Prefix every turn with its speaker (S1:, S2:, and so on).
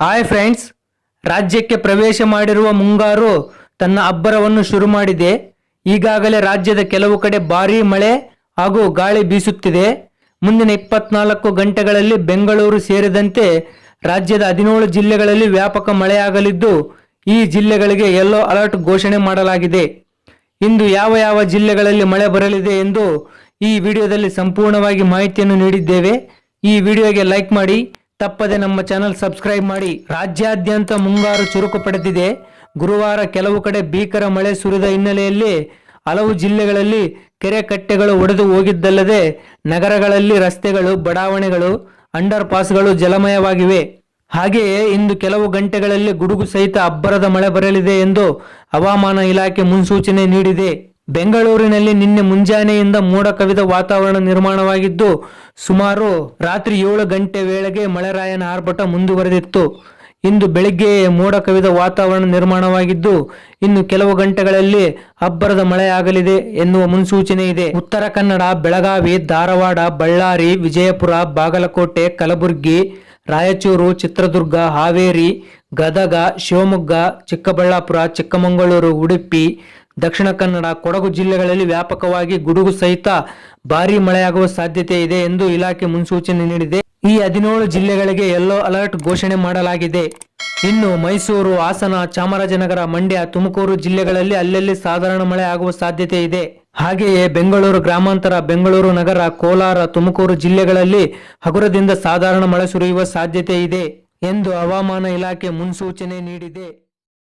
S1: Hi friends ರಾಜ್ಯಕ್ಕೆ ಪ್ರವೇಶ ಮಾಡಿರುವ ಮುಂಗಾರು ತನ್ನ ಅಬ್ಬರವನ್ನು ಶುರು ಮಾಡಿದೆ. ಈಗಾಗಲೇ ರಾಜ್ಯದ ಕೆಲವು ಕಡೆ ಭಾರೀ ಮಳೆ ಹಾಗೂ ಗಾಳಿ ಬೀಸುತ್ತಿದೆ. ಮುಂದಿನ ಇಪ್ಪತ್ನಾಲ್ಕು ಗಂಟೆಗಳಲ್ಲಿ ಬೆಂಗಳೂರು ಸೇರಿದಂತೆ ರಾಜ್ಯದ ಹದಿನೇಳು ಜಿಲ್ಲೆಗಳಲ್ಲಿ ವ್ಯಾಪಕ ಮಳೆಯಾಗಲಿದ್ದು, ಈ ಜಿಲ್ಲೆಗಳಿಗೆ ಯೆಲ್ಲೋ ಅಲರ್ಟ್ ಘೋಷಣೆ ಮಾಡಲಾಗಿದೆ. ಇಂದು ಯಾವ ಯಾವ ಜಿಲ್ಲೆಗಳಲ್ಲಿ ಮಳೆ ಬರಲಿದೆ ಎಂದು ಈ ವಿಡಿಯೋದಲ್ಲಿ ಸಂಪೂರ್ಣವಾಗಿ ಮಾಹಿತಿಯನ್ನು ನೀಡಿದ್ದೇವೆ. ಈ ವಿಡಿಯೋಗೆ ಲೈಕ್ ಮಾಡಿ ತಪ್ಪದೆ ನಮ್ಮ ಚಾನಲ್ ಸಬ್ಸ್ಕ್ರೈಬ್ ಮಾಡಿ. ರಾಜ್ಯಾದ್ಯಂತ ಮುಂಗಾರು ಚುರುಕು ಪಡೆದಿದೆ. ಗುರುವಾರ ಕೆಲವು ಕಡೆ ಭೀಕರ ಮಳೆ ಸುರಿದ ಹಿನ್ನೆಲೆಯಲ್ಲಿ ಹಲವು ಜಿಲ್ಲೆಗಳಲ್ಲಿ ಕೆರೆ ಕಟ್ಟೆಗಳು ಒಡೆದು ಹೋಗಿದ್ದಲ್ಲದೆ ನಗರಗಳಲ್ಲಿ ರಸ್ತೆಗಳು, ಬಡಾವಣೆಗಳು ಅಂಡರ್ ಪಾಸ್ಗಳು ಜಲಮಯವಾಗಿವೆ. ಹಾಗೆಯೇ ಇಂದು ಕೆಲವು ಗಂಟೆಗಳಲ್ಲಿ ಗುಡುಗು ಸಹಿತ ಅಬ್ಬರದ ಮಳೆ ಬರಲಿದೆ ಎಂದು ಹವಾಮಾನ ಇಲಾಖೆ ಮುನ್ಸೂಚನೆ ನೀಡಿದೆ. ಬೆಂಗಳೂರಿನಲ್ಲಿ ನಿನ್ನೆ ಮುಂಜಾನೆಯಿಂದ ಮೋಡ ಕವಿದ ವಾತಾವರಣ ನಿರ್ಮಾಣವಾಗಿದ್ದು, ಸುಮಾರು ರಾತ್ರಿ ಏಳು ಗಂಟೆ ವೇಳೆಗೆ ಮಳೆರಾಯನ ಆರ್ಭಟ ಮುಂದುವರೆದಿತ್ತು. ಇಂದು ಬೆಳಿಗ್ಗೆ ಮೋಡ ಕವಿದ ವಾತಾವರಣ ನಿರ್ಮಾಣವಾಗಿದ್ದು, ಇನ್ನು ಕೆಲವು ಗಂಟೆಗಳಲ್ಲಿ ಅಬ್ಬರದ ಮಳೆಯಾಗಲಿದೆ ಎನ್ನುವ ಮುನ್ಸೂಚನೆ ಇದೆ. ಉತ್ತರ ಕನ್ನಡ, ಬೆಳಗಾವಿ, ಧಾರವಾಡ, ಬಳ್ಳಾರಿ, ವಿಜಯಪುರ, ಬಾಗಲಕೋಟೆ, ಕಲಬುರಗಿ, ರಾಯಚೂರು, ಚಿತ್ರದುರ್ಗ, ಹಾವೇರಿ, ಗದಗ, ಶಿವಮೊಗ್ಗ, ಚಿಕ್ಕಬಳ್ಳಾಪುರ, ಚಿಕ್ಕಮಗಳೂರು, ಉಡುಪಿ ದಕ್ಷಿಣ ಕನ್ನಡ, ಕೊಡಗು ಜಿಲ್ಲೆಗಳಲ್ಲಿ ವ್ಯಾಪಕವಾಗಿ ಗುಡುಗು ಸಹಿತ ಭಾರೀ ಮಳೆಯಾಗುವ ಸಾಧ್ಯತೆ ಇದೆ ಎಂದು ಇಲಾಖೆ ಮುನ್ಸೂಚನೆ ನೀಡಿದೆ. ಈ ಹದಿನೇಳು ಜಿಲ್ಲೆಗಳಿಗೆ ಯೆಲ್ಲೋ ಅಲರ್ಟ್ ಘೋಷಣೆ ಮಾಡಲಾಗಿದೆ. ಇನ್ನು ಮೈಸೂರು, ಹಾಸನ, ಚಾಮರಾಜನಗರ, ಮಂಡ್ಯ, ತುಮಕೂರು ಜಿಲ್ಲೆಗಳಲ್ಲಿ ಅಲ್ಲಲ್ಲಿ ಸಾಧಾರಣ ಮಳೆ ಆಗುವ ಸಾಧ್ಯತೆ ಇದೆ. ಹಾಗೆಯೇ ಬೆಂಗಳೂರು ಗ್ರಾಮಾಂತರ, ಬೆಂಗಳೂರು ನಗರ, ಕೋಲಾರ, ತುಮಕೂರು ಜಿಲ್ಲೆಗಳಲ್ಲಿ ಹಗುರದಿಂದ ಸಾಧಾರಣ ಮಳೆ ಸುರಿಯುವ ಸಾಧ್ಯತೆ ಇದೆ ಎಂದು ಹವಾಮಾನ ಇಲಾಖೆ ಮುನ್ಸೂಚನೆ ನೀಡಿದೆ.